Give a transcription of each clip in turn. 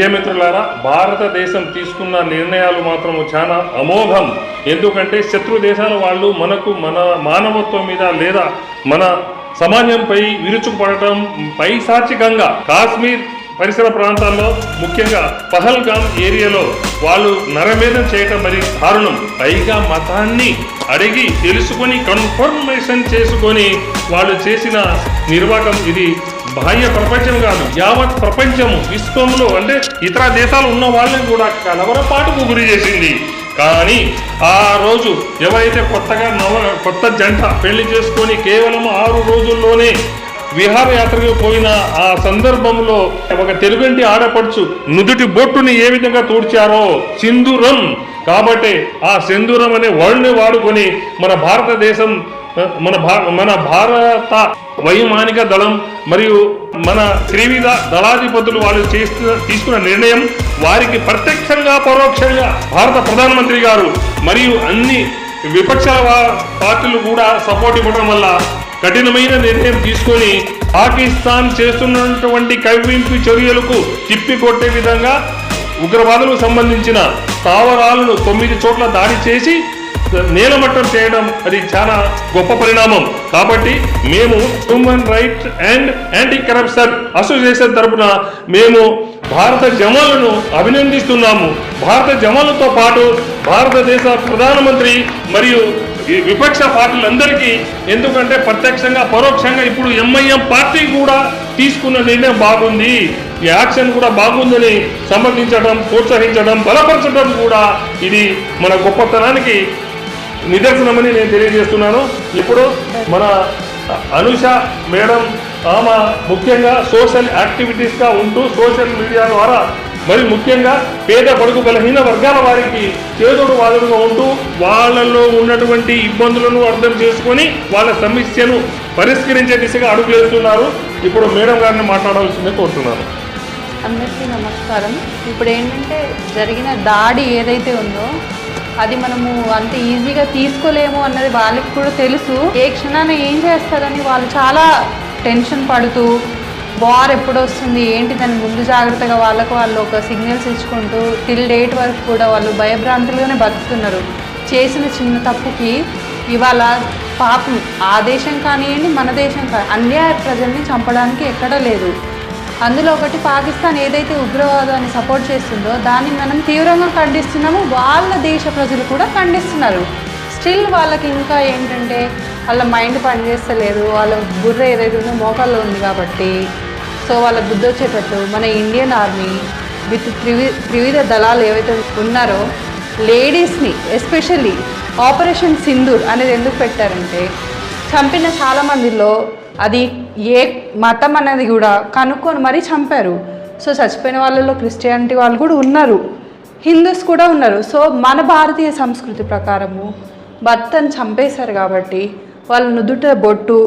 ప్రియమిత్రులారా భారతదేశం తీసుకున్న నిర్ణయాలు మాత్రం చాలా అమోఘం. ఎందుకంటే శత్రు దేశాల వాళ్ళు మనకు మన మానవత్వం మీద లేదా మన సమాజంపై విరుచుకుపడటం పైశాచికంగా. కాశ్మీర్ పరిసర ప్రాంతాల్లో ముఖ్యంగా పహల్గామ్ ఏరియాలో వాళ్ళు నరమేధం చేయటం మరి దారుణం. పైగా మతాన్ని అడిగి తెలుసుకొని కన్ఫర్మేషన్ చేసుకొని వాళ్ళు చేసిన నిర్వాహకం ఇది బాహ్య ప్రపంచం కాదు యావత్ ప్రపంచము విశ్వంలో అంటే ఇతర దేశాలు ఉన్న వాళ్ళని కూడా కలవరపాటుకు గురి చేసింది. కానీ ఆ రోజు ఎవరైతే కొత్తగా నవ కొత్త జంట పెళ్ళి చేసుకొని కేవలం ఆరు రోజుల్లోనే విహారయాత్రకు పోయిన ఆ సందర్భంలో ఒక తెలుగంటి ఆడపడుచు నుదుటి బొట్టుని ఏ విధంగా తూడ్చారో? సింధూరం. కాబట్టి ఆ సింధూరం అనే వరల్డ్ని వాడుకొని మన భారతదేశం మన భా మన భారత వైమానిక దళం మరియు మన త్రివిధ దళాధిపతులు వాళ్ళు చేస్తున్న తీసుకున్న నిర్ణయం వారికి ప్రత్యక్షంగా పరోక్షంగా భారత ప్రధానమంత్రి గారు మరియు అన్ని విపక్ష పార్టీలు కూడా సపోర్ట్ ఇవ్వడం వల్ల కఠినమైన నిర్ణయం తీసుకొని పాకిస్తాన్ చేస్తున్నటువంటి కవింపు చర్యలకు తిప్పికొట్టే విధంగా ఉగ్రవాదులకు సంబంధించిన స్థావరాలను తొమ్మిది చోట్ల దాడి చేసి నేలమట్టం చేయడం అది చాలా గొప్ప పరిణామం. కాబట్టి మేము human rights and anti corruption association తరపున మేము భారత జవాన్లను అభినందిస్తున్నాము. భారత జవాన్లతో పాటు భారతదేశ ప్రధానమంత్రి మరియు ఈ విపక్ష పార్టీలందరికీ ఎందుకంటే ప్రత్యక్షంగా పరోక్షంగా ఇప్పుడు ఎంఐఎం పార్టీ కూడా తీసుకున్న నిర్ణయం బాగుంది. ఈ యాక్షన్ కూడా బాగుందని సమర్థించడం ప్రోత్సహించడం బలపరచడం కూడా ఇది మన గొప్పతనానికి నిదర్శనమని నేను తెలియజేస్తున్నాను. ఇప్పుడు మన అనుష మేడం ఆమె ముఖ్యంగా సోషల్ యాక్టివిటీస్గా ఉంటూ సోషల్ మీడియా ద్వారా మరి ముఖ్యంగా పేద పడుకు బలహీన వర్గాల వారికి చేదోడు వాదుడుగా ఉంటూ వాళ్ళలో ఉన్నటువంటి ఇబ్బందులను అర్థం చేసుకొని వాళ్ళ సమస్యను పరిష్కరించే దిశగా అడుగులేస్తున్నారు ఇప్పుడు మేడం గారిని మాట్లాడవలసిందే కోరుతున్నాను. అందరికీ నమస్కారం. ఇప్పుడు ఏంటంటే జరిగిన దాడి ఏదైతే ఉందో అది మనము అంత ఈజీగా తీసుకోలేము అన్నది వాళ్ళకి కూడా తెలుసు. ఏ క్షణాన ఏం చేస్తారని వాళ్ళు చాలా టెన్షన్ పడుతూ వార్ ఎప్పుడు వస్తుంది ఏంటి దాని ముందు జాగ్రత్తగా వాళ్ళకు వాళ్ళు ఒక సిగ్నల్స్ ఇచ్చుకుంటూ టిల్ డేట్ వరకు కూడా వాళ్ళు భయభ్రాంతులుగానే బతుకుతున్నారు. చేసిన చిన్న తప్పుకి ఇవాళ పాపం ఆ దేశం కానివ్వండి మన దేశం కానీ అన్యాయ ప్రజల్ని చంపడానికి ఎక్కడా లేదు. అందులో ఒకటి పాకిస్తాన్ ఏదైతే ఉగ్రవాదాన్ని సపోర్ట్ చేస్తుందో దాన్ని మనం తీవ్రంగా ఖండిస్తున్నాము. వాళ్ళ దేశ ప్రజలు కూడా ఖండిస్తున్నారు. స్టిల్ వాళ్ళకి ఇంకా ఏంటంటే వాళ్ళ మైండ్ పనిచేస్తలేదు. వాళ్ళ బుర్ర ఏదైతే ఉందో మోకాల్లో ఉంది కాబట్టి. సో వాళ్ళ బుద్ధి వచ్చేటట్టు మన ఇండియన్ ఆర్మీ విత్ త్రివి త్రివిధ దళాలు ఏవైతే ఉన్నారో లేడీస్ని ఎస్పెషల్లీ ఆపరేషన్ సింధూర్ అనేది ఎందుకు పెట్టారంటే చంపిన చాలామందిలో అది ఏ మతం అనేది కూడా కనుక్కొని మరీ చంపారు. సో చచ్చిపోయిన వాళ్ళలో క్రిస్టియానిటీ వాళ్ళు కూడా ఉన్నారు. హిందూస్ కూడా ఉన్నారు. సో మన భారతీయ సంస్కృతి ప్రకారము భర్తను చంపేశారు కాబట్టి వాళ్ళ నుదుట బొట్టు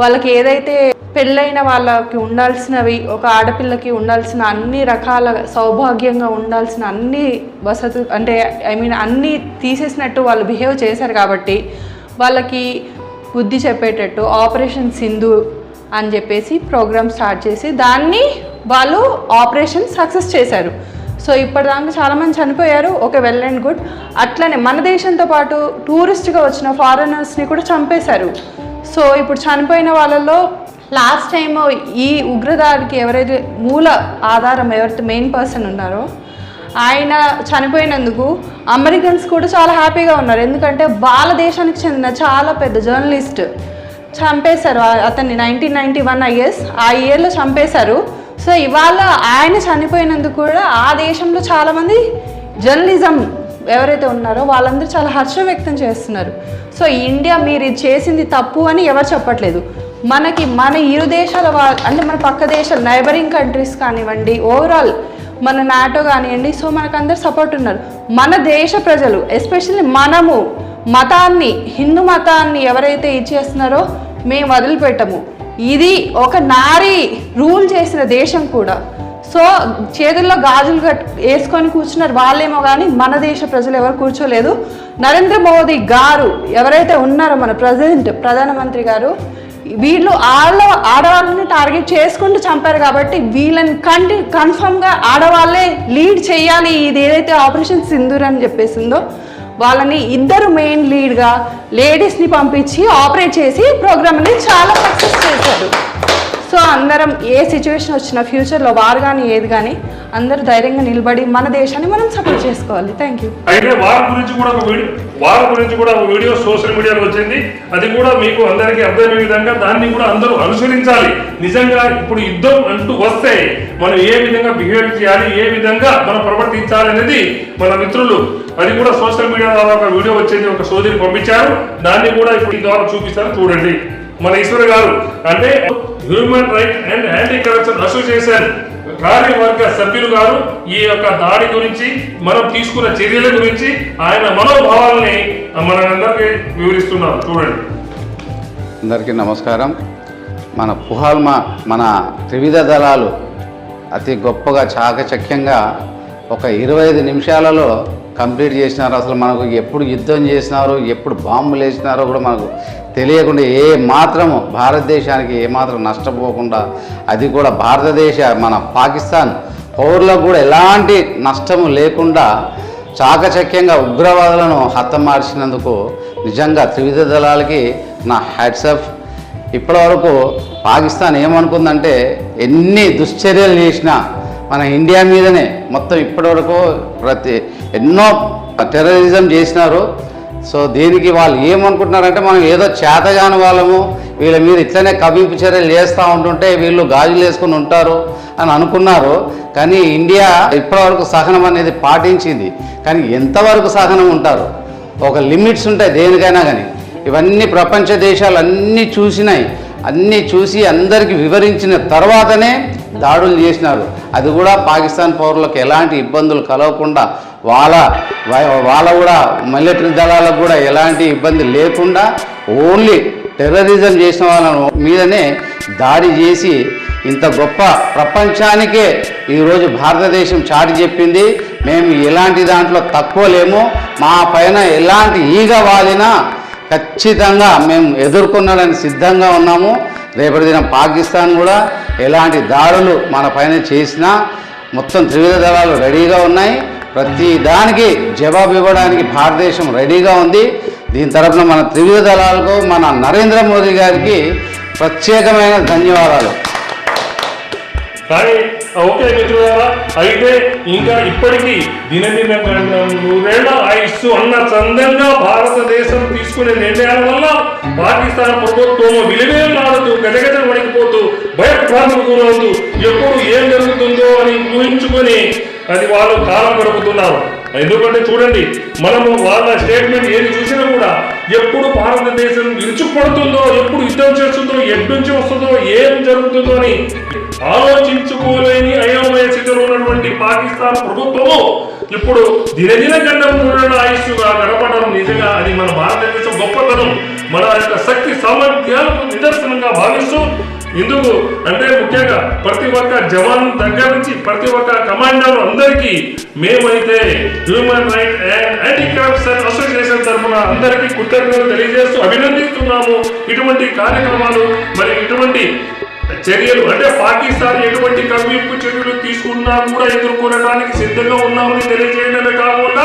వాళ్ళకి ఏదైతే పెళ్ళైన వాళ్ళకి ఉండాల్సినవి ఒక ఆడపిల్లకి ఉండాల్సిన అన్ని రకాల సౌభాగ్యంగా ఉండాల్సిన అన్ని వసతులు అంటే ఐ మీన్ అన్నీ తీసేసినట్టు వాళ్ళు బిహేవ్ చేశారు కాబట్టి వాళ్ళకి బుద్ధి చెప్పేటట్టు ఆపరేషన్ సింధు అని చెప్పేసి ప్రోగ్రామ్ స్టార్ట్ చేసి దాన్ని వాళ్ళు ఆపరేషన్ సక్సెస్ చేశారు. సో ఇప్పటిదాకా చాలామంది చనిపోయారు. Okay well and good. అట్లనే మన దేశంతో పాటు టూరిస్ట్గా వచ్చిన ఫారినర్స్ని కూడా చంపేశారు. సో ఇప్పుడు చనిపోయిన వాళ్ళలో లాస్ట్ టైం ఈ ఉగ్రదాడికి ఎవరైతే మూల ఆధారం ఎవరైతే మెయిన్ పర్సన్ ఉన్నారో ఆయన చనిపోయినందుకు అమెరికన్స్ కూడా చాలా హ్యాపీగా ఉన్నారు. ఎందుకంటే వాళ్ళ దేశానికి చెందిన చాలా పెద్ద జర్నలిస్ట్ చంపేశారు. అతన్ని నైన్టీన్ నైన్టీ వన్ ఐఎస్ ఆ ఇయర్లో చంపేశారు. సో ఇవాళ ఆయన చనిపోయినందుకు కూడా ఆ దేశంలో చాలామంది జర్నలిజం ఎవరైతే ఉన్నారో వాళ్ళందరూ చాలా హర్షం వ్యక్తం చేస్తున్నారు. సో ఇండియా మీరు ఇది చేసింది తప్పు అని ఎవరు చెప్పట్లేదు. మనకి మన ఇరు దేశాల వా అంటే మన పక్క దేశాలు నైబరింగ్ కంట్రీస్ కానివ్వండి ఓవరాల్ మన నాటో కానివ్వండి సో మనకు అందరు సపోర్ట్ ఉన్నారు. మన దేశ ప్రజలు ఎస్పెషల్లీ మనము మతాన్ని హిందూ మతాన్ని ఎవరైతే ఇచ్చేస్తున్నారో మేము వదిలిపెట్టము. ఇది ఒక నారీ రూల్ చేసిన దేశం కూడా. సో చేతుల్లో గాజులు కట్ వేసుకొని కూర్చున్నారు వాళ్ళేమో కానీ మన దేశ ప్రజలు ఎవరు కూర్చోలేదు. నరేంద్ర మోదీ గారు ఎవరైతే ఉన్నారో మన ప్రజెంట్ ప్రధానమంత్రి గారు వీళ్ళు ఆళ్ళ ఆడవాళ్ళని టార్గెట్ చేసుకుంటూ చంపారు కాబట్టి వీళ్ళని కంటి కన్ఫర్మ్గా ఆడవాళ్ళే లీడ్ చేయాలి. ఇది ఏదైతే ఆపరేషన్ సింధూర్ అని చెప్పేసిందో వాళ్ళని ఇద్దరు మెయిన్ లీడ్గా లేడీస్ని పంపించి ఆపరేట్ చేసి ప్రోగ్రామ్ని చాలా సక్సెస్ చేశారు. సో అందరం ఏ సిచ్యువేషన్ వచ్చినా ఫ్యూచర్లో వారు కానీ ఏది కానీ అందరూ ధైర్యంగా నిలబడి మన దేశాన్ని మనం సపోర్ట్ చేసుకోవాలి. థ్యాంక్ యూ అయితే వారి గురించి కూడా ఒక వీడియో వారి గురించి కూడా ఒక వీడియో సోషల్ మీడియాలో వచ్చింది. అది కూడా మీకు అందరికీ అర్థమయ్యే విధంగా దాన్ని కూడా అందరూ అనుసరించాలి. నిజంగా ఇప్పుడు యుద్ధం అంటూ వస్తే మనం ఏ విధంగా బిహేవ్ చేయాలి ఏ విధంగా మనం ప్రవర్తించాలి అనేది మన మిత్రులు అది కూడా సోషల్ మీడియా ద్వారా ఒక వీడియో వచ్చింది ఒక సోదరి పంపించారు. దాన్ని కూడా ఇప్పుడు ఈ ద్వారా చూపిస్తారు చూడండి. మన ఈశ్వర్ గారు అంటే human right and anti corruption association కార్యవర్గ సభ్యులు గారు ఈ యొక్క దాడి గురించి మనం తీసుకున్న చర్యల గురించి ఆయన మనోభావాలని మనందరికీ వివరిస్తున్నారు. చూడండి. అందరికీ నమస్కారం. మన పుహాల్మా మన త్రివిధ దళాలు అతి గొప్పగా చాకచక్యంగా ఒక ఇరవై ఐదు నిమిషాలలో కంప్లీట్ చేసినారు. అసలు మనకు ఎప్పుడు యుద్ధం చేసినారు ఎప్పుడు బాంబులు వేసినారో కూడా మనకు తెలియకుండా ఏ మాత్రము భారతదేశానికి ఏమాత్రం నష్టపోకుండా అది కూడా భారతదేశ మన పాకిస్తాన్ పౌరులకు కూడా ఎలాంటి నష్టము లేకుండా చాకచక్యంగా ఉగ్రవాదులను హతమార్చినందుకు నిజంగా త్రివిధ దళాలకి నా హ్యాట్సప్ ఇప్పటివరకు పాకిస్తాన్ ఏమనుకుందంటే ఎన్ని దుశ్చర్యలు చేసినా మన ఇండియా మీదనే మొత్తం ఇప్పటివరకు ప్రతి ఎన్నో టెర్రరిజం చేసినారు. సో దీనికి వాళ్ళు ఏమనుకుంటున్నారంటే మనం ఏదో చేతగాని వాళ్ళము వీళ్ళ మీద ఇట్లనే కవింపు చర్యలు చేస్తూ ఉంటుంటే వీళ్ళు గాజులు వేసుకుని ఉంటారు అని అనుకున్నారు. కానీ ఇండియా ఇప్పటివరకు సహనం అనేది పాటించింది. కానీ ఎంతవరకు సహనం ఉంటారు? ఒక లిమిట్స్ ఉంటాయి దేనికైనా కానీ. ఇవన్నీ ప్రపంచ దేశాలు అన్నీ చూసినాయి. అన్నీ చూసి అందరికీ వివరించిన తర్వాతనే దాడులు చేసినారు. అది కూడా పాకిస్తాన్ పౌరులకు ఎలాంటి ఇబ్బందులు కలగకుండా వాళ్ళ వాళ్ళ కూడా మిలిటరీ దళాలకు కూడా ఎలాంటి ఇబ్బంది లేకుండా ఓన్లీ టెర్రరిజం చేసిన వాళ్ళ మీదనే దాడి చేసి ఇంత గొప్ప ప్రపంచానికే ఈరోజు భారతదేశం చాటి చెప్పింది. మేము ఎలాంటి దాంట్లో తక్కువ లేము. మా పైన ఎలాంటి ఈగ వాలినా ఖచ్చితంగా మేము ఎదుర్కొనడానికి సిద్ధంగా ఉన్నాము. రేపటి దినం పాకిస్తాన్ కూడా ఎలాంటి దాడులు మన పైన చేసినా మొత్తం త్రివిధ దళాలు రెడీగా ఉన్నాయి. ప్రతి దానికి జవాబు ఇవ్వడానికి భారతదేశం రెడీగా ఉంది. దీని తరపున మన త్రివిధ దళాలకు మన నరేంద్ర మోదీ గారికి ప్రత్యేకమైన ధన్యవాదాలు. ఓకే మిత్రులారా అయితే ఇంకా ఇప్పటికీ దినదిన నూరేళ్ళ ఆయుస్సు అన్న చందంగా భారతదేశం తీసుకునే నిర్ణయాల వల్ల పాకిస్తాన్ ప్రభుత్వం విలువేలాడుతూ గజగజ వణికిపోతూ భయభ్రాంతులకు గురవుతూ ఎప్పుడు ఏం జరుగుతుందో అని ఊహించుకొని అది వాళ్ళు కాలం గడుపుతున్నారు. ఎందుకంటే చూడండి మనము వాళ్ళ స్టేట్మెంట్ ఏది చూసినా కూడా ఎప్పుడు భారతదేశం విరుచుకుపడుతుందో ఎప్పుడు యుద్ధం చేస్తుందో ఎటు వస్తుందో ఏం జరుగుతుందో అని ఆలోచించుకోలేని అయోమయ స్థితిలో ఉన్నటువంటి పాకిస్తాన్ ప్రభుత్వము ఇప్పుడు దినదిన గండం ఆయుష్గా గడపడం నిజంగా అది మన భారతదేశం గొప్పతనం. మన యొక్క శక్తి సామర్థ్యాలకు నిదర్శనంగా భావిస్తూ ఎందుకు అంటే ముఖ్యంగా ప్రతి ఒక్క జవాన్ దగ్గర నుంచి ప్రతి ఒక్క కమాండర్ అందరికీ మేమైతే human right and anti corruption association తరఫున అందరికీ కృతజ్ఞతలు తెలియజేస్తూ అభినందిస్తున్నాము. ఇటువంటి కార్యక్రమాలు మరి ఇటువంటి చర్యలు అంటే పాకిస్తాన్ ఎటువంటి కవ్వింపు చర్యలు తీసుకున్నా కూడా ఎదుర్కొనడానికి సిద్ధంగా ఉన్నామని తెలియజేయడమే కాకుండా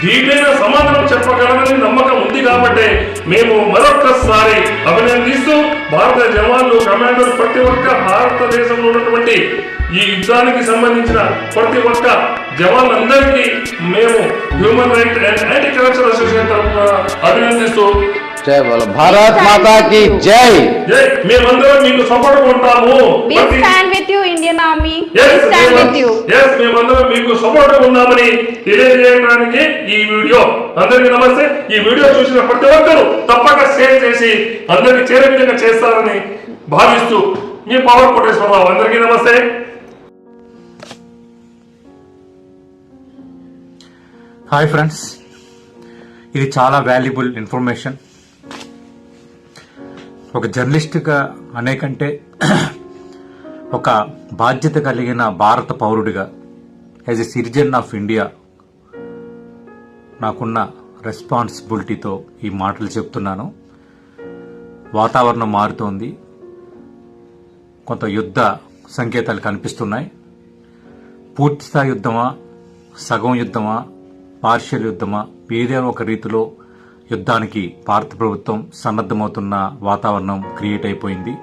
దీటైన సమాధానం చెప్పగలమని నమ్మకం ఉంది కాబట్టి మేము మరొక్కసారి అభినందిస్తూ భారత జవాన్లు కమాండర్ ప్రతి ఒక్క భారతదేశంలో ఉన్నటువంటి ఈ యుద్ధానికి సంబంధించిన ప్రతి ఒక్క జవాన్లందరికీ మేము human right and anti corruption association తరఫున అభినందిస్తూ జై బోలో భారత్ మాతా की జై జై మేమందరం మీకు సపోర్ట్ ఉంటాము. We Yes, stand మేము- with you. yes, మేమందరం మీకు సపోర్ట్ ఉన్నామని తెలియజేయడానికి ఈ వీడియో. అందరికీ నమస్తే. ఈ వీడియో చూసిన ప్రతి ఒక్కరూ తప్పక షేర్ చేసి అందరికి చేరే విధంగా చేస్తారని భావిస్తూ మీ పవర్ కోటేశ్వరరావు అందరికీ నమస్తే. హాయ్ ఫ్రెండ్స్ ఇది చాలా వాల్యుబుల్ ఇన్ఫర్మేషన్ ఒక జర్నలిస్ట్గా అనేకంటే ఒక బాధ్యత కలిగిన భారత పౌరుడిగా as a citizen of India నాకున్న రెస్పాన్సిబిలిటీతో ఈ మాటలు చెప్తున్నాను. వాతావరణం మారుతోంది. కొంత యుద్ధ సంకేతాలు కనిపిస్తున్నాయి. పూర్తిస్థాయి యుద్ధమా సగం యుద్ధమా పార్షియల్ యుద్ధమా ఏదైనా ఒక రీతిలో యుద్ధానికి భారత ప్రభుత్వం సన్నద్ధమవుతున్న వాతావరణం క్రియేట్ అయిపోయింది.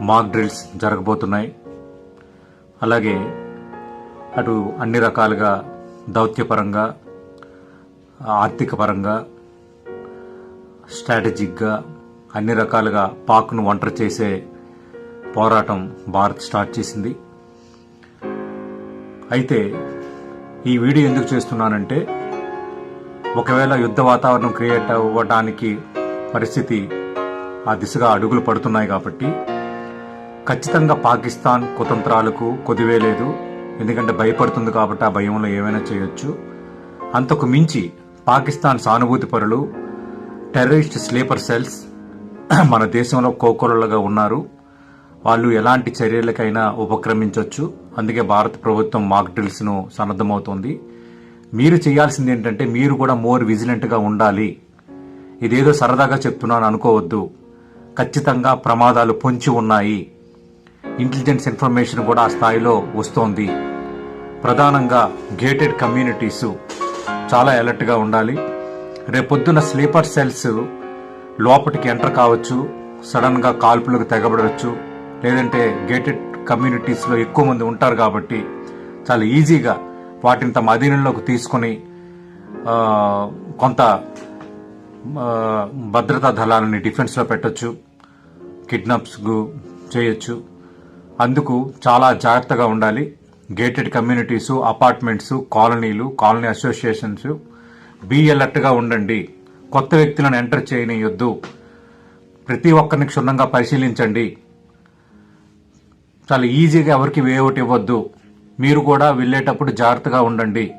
మాక్ డ్రిల్స్ జరగబోతున్నాయి. అలాగే అటు అన్ని రకాలుగా దౌత్యపరంగా ఆర్థికపరంగా స్ట్రాటజిక్గా అన్ని రకాలుగా పాక్ను ఒంటరి చేసే పోరాటం భారత్ స్టార్ట్ చేసింది. అయితే ఈ వీడియో ఎందుకు చేస్తున్నానంటే ఒకవేళ యుద్ధ వాతావరణం క్రియేట్ అవ్వడానికి పరిస్థితి ఆ దిశగా అడుగులు పడుతున్నాయి కాబట్టి ఖచ్చితంగా పాకిస్తాన్ కుతంత్రాలకు కొదివేలేదు ఎందుకంటే భయపడుతుంది కాబట్టి ఆ భయంలో ఏమైనా చేయొచ్చు. అంతకు మించి పాకిస్తాన్ సానుభూతి పరులు టెర్రరిస్ట్ స్లీపర్ సెల్స్ మన దేశంలో కోకొలలుగా ఉన్నారు. వాళ్ళు ఎలాంటి చర్యలకైనా ఉపక్రమించవచ్చు అందుకే భారత ప్రభుత్వం మాక్ డ్రిల్స్ను సన్నద్ధమవుతోంది. మీరు చేయాల్సింది ఏంటంటే మీరు కూడా మోర్ విజిలెంట్గా ఉండాలి. ఇదేదో సరదాగా చెప్తున్నాను అనుకోవద్దు. ఖచ్చితంగా ప్రమాదాలు పొంచి ఉన్నాయి. ఇంటెలిజెన్స్ ఇన్ఫర్మేషన్ కూడా ఆ స్థాయిలో వస్తోంది. ప్రధానంగా గేటెడ్ కమ్యూనిటీస్ చాలా అలర్ట్గా ఉండాలి. రేపొద్దున స్లీపర్ సెల్స్ లోపలికి ఎంటర్ కావచ్చు. సడన్గా కాల్పులకు తెగబడవచ్చు. లేదంటే గేటెడ్ కమ్యూనిటీస్లో ఎక్కువ మంది ఉంటారు కాబట్టి చాలా ఈజీగా వాటిని తమ అధీనంలోకి తీసుకొని కొంత భద్రతా దళాలని డిఫెన్స్లో పెట్టొచ్చు. కిడ్నాప్స్ చేయొచ్చు. అందుకు చాలా జాగ్రత్తగా ఉండాలి. గేటెడ్ కమ్యూనిటీస్ అపార్ట్మెంట్స్ కాలనీలు కాలనీ అసోసియేషన్స్ బీ అలర్ట్గా ఉండండి. కొత్త వ్యక్తులను ఎంటర్ చేయనియొద్దు. ప్రతి ఒక్కరిని క్షుణ్ణంగా పరిశీలించండి. చాలా ఈజీగా ఎవరికి వేఅవుట్ ఇవ్వద్దు. మీరు కూడా వెళ్ళేటప్పుడు జాగ్రత్తగా ఉండండి.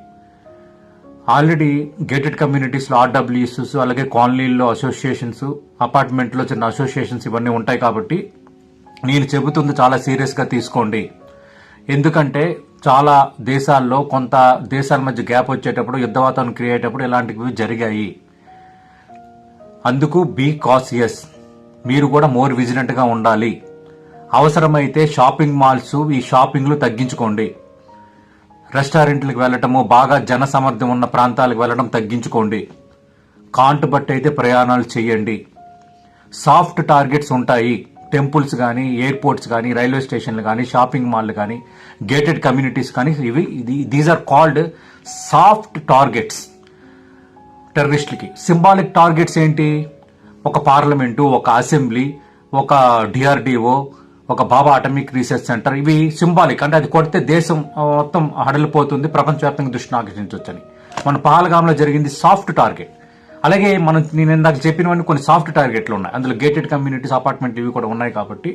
ఆల్రెడీ గేటెడ్ కమ్యూనిటీస్లో ఆర్డబ్ల్యూఎస్ అలాగే కాలనీల్లో అసోసియేషన్స్ అపార్ట్మెంట్లో చిన్న అసోసియేషన్స్ ఇవన్నీ ఉంటాయి కాబట్టి నేను చెబుతుంది చాలా సీరియస్గా తీసుకోండి. ఎందుకంటే చాలా దేశాల్లో కొంత దేశాల మధ్య గ్యాప్ వచ్చేటప్పుడు యుద్ధ వాతావరణం క్రియేట్ అయ్యేటప్పుడు ఇలాంటివి జరిగాయి. అందుకు బీ కాసియస్ మీరు కూడా మోర్ విజిలెంట్గా ఉండాలి. అవసరమైతే షాపింగ్ మాల్స్ ఈ షాపింగ్లు తగ్గించుకోండి. రెస్టారెంట్లకు వెళ్ళటము బాగా జనసమర్థం ఉన్న ప్రాంతాలకు వెళ్ళడం తగ్గించుకోండి. కాంటు బట్టి అయితే ప్రయాణాలు చేయండి. సాఫ్ట్ టార్గెట్స్ ఉంటాయి. టెంపుల్స్ కానీ ఎయిర్పోర్ట్స్ కానీ రైల్వే స్టేషన్లు కానీ షాపింగ్ మాల్లు కానీ గేటెడ్ కమ్యూనిటీస్ కానీ ఇవి these are called soft targets టెర్రరిస్టులకి symbolic targets ఏంటి? ఒక పార్లమెంటు ఒక అసెంబ్లీ ఒక డిఆర్డిఓ ఒక బాబా అటమిక్ రీసెర్చ్ సెంటర్ ఇవి సింబాలిక్ అంటే అది కొడితే దేశం మొత్తం హడలిపోతుంది ప్రపంచవ్యాప్తంగా దృష్టిని ఆకర్షించవచ్చని. మన పహల్గామ్లో జరిగింది సాఫ్ట్ టార్గెట్ అలాగే మనం నేను ఇందాక చెప్పినవన్నీ కొన్ని సాఫ్ట్ టార్గెట్లు ఉన్నాయి. అందులో గేటెడ్ కమ్యూనిటీస్ అపార్ట్మెంట్ ఇవి కూడా ఉన్నాయి కాబట్టి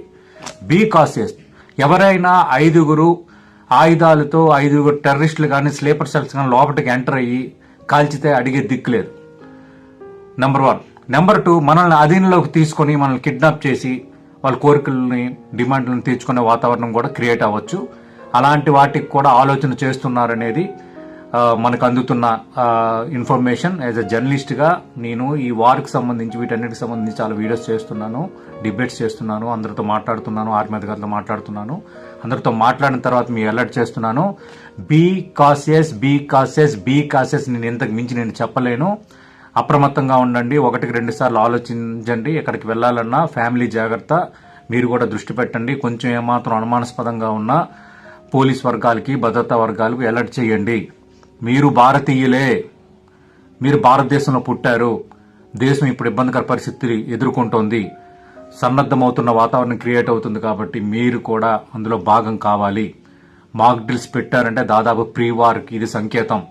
బీ కాసియస్ ఎవరైనా ఐదుగురు ఆయుధాలతో ఐదుగురు టెర్రరిస్టులు కానీ స్లీపర్ సెల్స్ కానీ లోపలికి ఎంటర్ అయ్యి కాల్చితే అడిగే దిక్కు లేదు. నెంబర్ వన్ నెంబర్ టూ మనల్ని అధీనంలోకి తీసుకొని మనల్ని కిడ్నాప్ చేసి వాళ్ళ కోరికలని డిమాండ్లను తీర్చుకునే వాతావరణం కూడా క్రియేట్ అవ్వచ్చు. అలాంటి వాటికి కూడా ఆలోచన చేస్తున్నారనేది మనకు అందుతున్న ఇన్ఫర్మేషన్ యాజ్ అ జర్నలిస్ట్గా నేను ఈ వార్కి సంబంధించి వీటన్నిటికి సంబంధించి చాలా వీడియోస్ చేస్తున్నాను డిబేట్స్ చేస్తున్నాను అందరితో మాట్లాడుతున్నాను ఆర్మీ అధికారులతో మాట్లాడుతున్నాను. అందరితో మాట్లాడిన తర్వాత మీ అలర్ట్ చేస్తున్నాను. Be cautious be cautious be cautious నేను ఇంతకు మించి నేను చెప్పలేను. అప్రమత్తంగా ఉండండి ఒకటికి రెండు సార్లు ఆలోచించండి ఎక్కడికి వెళ్ళాలన్నా ఫ్యామిలీ జాగ్రత్త మీరు కూడా దృష్టి పెట్టండి కొంచెం ఏమాత్రం అనుమానాస్పదంగా ఉన్నా పోలీస్ వర్గాలకి భద్రతా వర్గాలకు అలర్ట్ చేయండి. మీరు భారతీయులే. మీరు భారతదేశంలో పుట్టారు. దేశం ఇప్పుడు ఇబ్బందికర పరిస్థితి ఎదుర్కొంటోంది. సన్నద్ధమవుతున్న వాతావరణం క్రియేట్ అవుతుంది కాబట్టి మీరు కూడా అందులో భాగం కావాలి. మాక్ డ్రిల్స్ పెట్టారంటే దాదాపు ప్రీ వార్కి ఇది సంకేతం.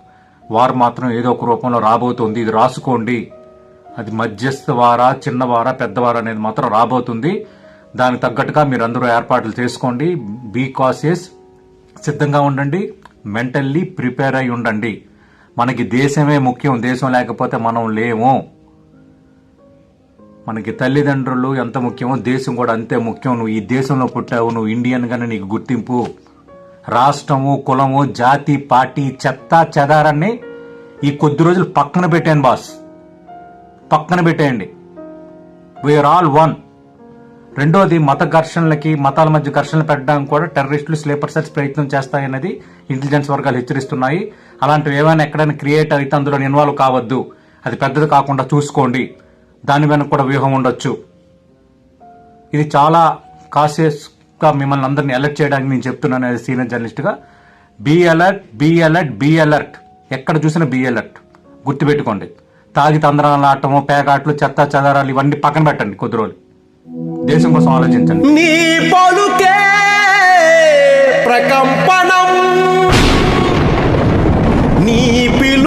వార్ మాత్రం ఏదో ఒక రూపంలో రాబోతుంది. ఇది రాసుకోండి. అది మధ్యస్థ వారా చిన్నవారా పెద్దవారా అనేది మాత్రం రాబోతుంది. దానికి తగ్గట్టుగా మీరు అందరూ ఏర్పాట్లు చేసుకోండి. బీ కాసెస్ సిద్ధంగా ఉండండి. మెంటల్లీ ప్రిపేర్ అయి ఉండండి. మనకి దేశమే ముఖ్యం దేశం లేకపోతే మనం లేము. మనకి తల్లిదండ్రులు ఎంత ముఖ్యమో దేశం కూడా అంతే ముఖ్యం. నువ్వు ఈ దేశంలో పుట్టావు నువ్వు ఇండియన్ గానే నీకు గుర్తింపు. రాష్ట్రము కులము జాతి పార్టీ చెత్త చెదారాన్ని ఈ కొద్ది రోజులు పక్కన పెట్టాను బాస్. పక్కన పెట్టేయండి. వీఆర్ ఆల్ వన్ రెండోది మత ఘర్షణలకి మతాల మధ్య ఘర్షణలు పెట్టడానికి కూడా టెర్రరిస్టులు స్లీపర్ సెల్స్ ప్రయత్నం చేస్తాయన్నది ఇంటెలిజెన్స్ వర్గాలు హెచ్చరిస్తున్నాయి. అలాంటివి ఏమైనా ఎక్కడైనా క్రియేట్ అయితే అందులో ఇన్వాల్వ్ కావద్దు. అది పెద్దది కాకుండా చూసుకోండి. దాని వెనక కూడా వ్యూహం ఉండొచ్చు. ఇది చాలా కాషియస్గా మిమ్మల్ని అందరిని అలర్ట్ చేయడానికి నేను చెప్తున్నాను as సీనియర్ జర్నలిస్ట్గా. Be alert be alert be alert. ఎక్కడ చూసినా బీ అలర్ట్. గుర్తుపెట్టుకోండి. తాగి తందరాలు ఆటము పేగాట్లు చెత్త చెదారాలు ఇవన్నీ పక్కన పెట్టండి కొద్ది రోజులు. దేశం కోసం ఆలోచించండి. నీ పలుకే ప్రకంపనం